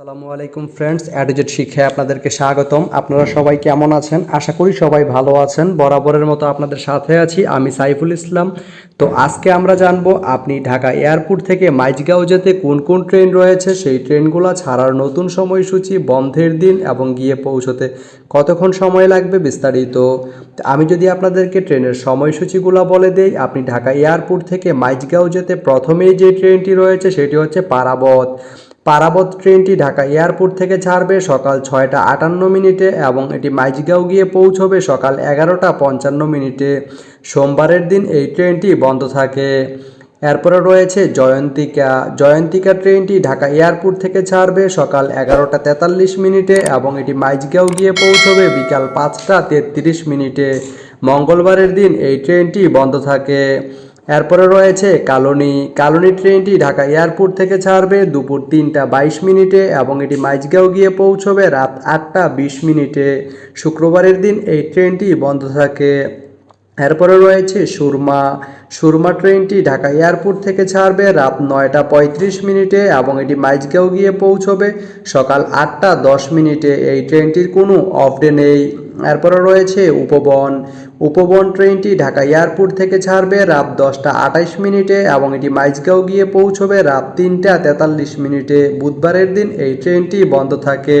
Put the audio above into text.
আসসালামু আলাইকুম ফ্রেন্ডস অ্যাডিজেট শিক্ষায় আপনাদেরকে স্বাগতম। আপনারা সবাই কেমন আছেন? আশা করি সবাই ভালো আছেন। বরাবরের মতো আপনাদের সাথে আছি আমি সাইফুল ইসলাম। তো আজকে আমরা জানব, আপনি ঢাকা এয়ারপোর্ট থেকে মাইজগাঁও যেতে কোন কোন ট্রেন রয়েছে? সেই ট্রেনগুলো ছাড়ার নতুন সময়সূচি, বন্ধের দিন এবং গিয়ে পৌঁছতে কতক্ষণ সময় লাগবে বিস্তারিত? আমি যদি আপনাদেরকে ট্রেনের সময়সূচিগুলো বলে দেই, আপনি ঢাকা এয়ারপোর্ট থেকে মাইজগাঁও যেতে প্রথমেই যে ট্রেনটি রয়েছে, সেটি হচ্ছে পারাবত। পারাবত ট্রেনটি ঢাকা এয়ারপোর্ট থেকে ছাড়বে সকাল ছয়টা আটান্ন মিনিটে এবং এটি মাইজগাঁও গিয়ে পৌঁছবে সকাল এগারোটা পঞ্চান্ন মিনিটে। সোমবারের দিন এই ট্রেনটি বন্ধ থাকে। এরপরে রয়েছে জয়ন্তিকা। জয়ন্তিকা ট্রেনটি ঢাকা এয়ারপোর্ট থেকে ছাড়বে সকাল এগারোটা তেতাল্লিশ মিনিটে এবং এটি মাইজগাঁও গিয়ে পৌঁছবে বিকাল পাঁচটা তেত্রিশ মিনিটে। মঙ্গলবারের দিন এই ট্রেনটি বন্ধ থাকে। এরপরে রয়েছে কালনি। কালনি ট্রেনটি ঢাকা এয়ারপোর্ট থেকে ছাড়বে দুপুর তিনটা বাইশ মিনিটে এবং এটি মাইজগাঁও গিয়ে পৌঁছবে রাত আটটা বিশ মিনিটে। শুক্রবারের দিন এই ট্রেনটি বন্ধ থাকে। এরপরে রয়েছে সুরমা। সুরমা ট্রেনটি ঢাকা এয়ারপোর্ট থেকে ছাড়বে, রাত নয়টা পঁয়ত্রিশ মিনিটে এবং এটি মাইজগাঁও গিয়ে পৌঁছবে। সকাল আটটা দশ মিনিটে এই ট্রেনটির কোনো অফ ডে নেই। এরপরে রয়েছে উপবন। উপবন ট্রেনটি ঢাকা এয়ারপোর্ট থেকে ছাড়বে, রাত দশটা আঠাইশ মিনিটে এবং এটি মাইজগাঁও গিয়ে পৌঁছবে রাত তিনটা তেতাল্লিশ মিনিটে। বুধবারের দিন এই ট্রেনটি বন্ধ থাকে।